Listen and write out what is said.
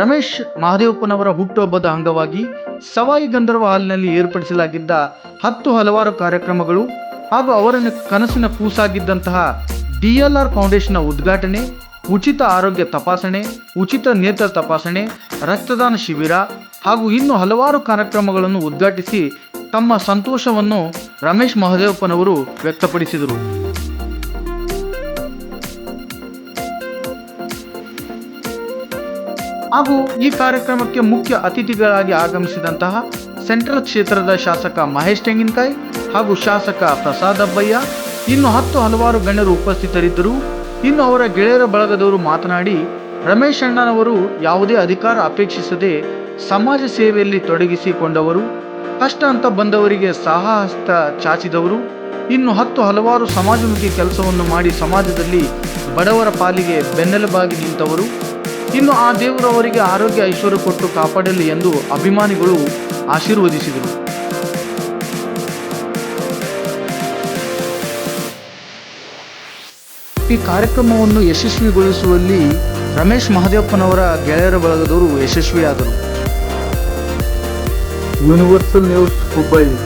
ರಮೇಶ್ ಮಹದೇವಪ್ಪನವರ ಹುಟ್ಟುಹಬ್ಬದ ಅಂಗವಾಗಿ ಸವಾಯಿ ಗಂಧರ್ವ ಹಾಲ್ನಲ್ಲಿ ಏರ್ಪಡಿಸಲಾಗಿದ್ದ ಹತ್ತು ಹಲವಾರು ಕಾರ್ಯಕ್ರಮಗಳು ಹಾಗೂ ಅವರ ಕನಸಿನ ಕೂಸಾಗಿದ್ದಂತಹ ಡಿಎಲ್ಆರ್ ಫೌಂಡೇಶನ್ನ ಉದ್ಘಾಟನೆ, ಉಚಿತ ಆರೋಗ್ಯ ತಪಾಸಣೆ, ಉಚಿತ ನೇತ್ರ ತಪಾಸಣೆ, ರಕ್ತದಾನ ಶಿಬಿರ ಹಾಗೂ ಇನ್ನು ಹಲವಾರು ಕಾರ್ಯಕ್ರಮಗಳನ್ನು ಉದ್ಘಾಟಿಸಿ ತಮ್ಮ ಸಂತೋಷವನ್ನು ರಮೇಶ್ ಮಹದೇವಪ್ಪನವರು ವ್ಯಕ್ತಪಡಿಸಿದರು. ಹಾಗೂ ಈ ಕಾರ್ಯಕ್ರಮಕ್ಕೆ ಮುಖ್ಯ ಅತಿಥಿಗಳಾಗಿ ಆಗಮಿಸಿದಂತಹ ಸೆಂಟ್ರಲ್ ಕ್ಷೇತ್ರದ ಶಾಸಕ ಮಹೇಶ್ ತೆಂಗಿನಕಾಯಿ ಹಾಗೂ ಶಾಸಕ ಪ್ರಸಾದ್ ಅಬ್ಬಯ್ಯ, ಇನ್ನು ಹತ್ತು ಹಲವಾರು ಗಣ್ಯರು ಉಪಸ್ಥಿತರಿದ್ದರು. ಇನ್ನು ಅವರ ಗೆಳೆಯರ ಬಳಗದವರು ಮಾತನಾಡಿ, ರಮೇಶ್ ಅಣ್ಣನವರು ಯಾವುದೇ ಅಧಿಕಾರ ಅಪೇಕ್ಷಿಸದೆ ಸಮಾಜ ಸೇವೆಯಲ್ಲಿ ತೊಡಗಿಸಿಕೊಂಡವರು. ಕಷ್ಟ ಅಂತ ಬಂದವರಿಗೆ ಸಹಹಸ್ತ ಚಾಚಿದವರು. ಇನ್ನು ಹತ್ತು ಹಲವಾರು ಸಮಾಜಮುಖಿ ಕೆಲಸವನ್ನು ಮಾಡಿ ಸಮಾಜದಲ್ಲಿ ಬಡವರ ಪಾಲಿಗೆ ಬೆನ್ನೆಲುಬಾಗಿ ನಿಂತವರು. ಇನ್ನು ಆ ದೇವರು ಅವರಿಗೆ ಆರೋಗ್ಯ ಐಶ್ವರ್ಯ ಕೊಟ್ಟು ಕಾಪಾಡಲಿ ಎಂದು ಅಭಿಮಾನಿಗಳು ಆಶೀರ್ವದಿಸಿದರು. ಈ ಕಾರ್ಯಕ್ರಮವನ್ನು ಯಶಸ್ವಿಗೊಳಿಸುವಲ್ಲಿ ರಮೇಶ್ ಮಹದೇವಪ್ಪನವರ ಗೆಳೆಯರ ಬಳಗದವರು ಯಶಸ್ವಿಯಾದರು. Universal news Hubballi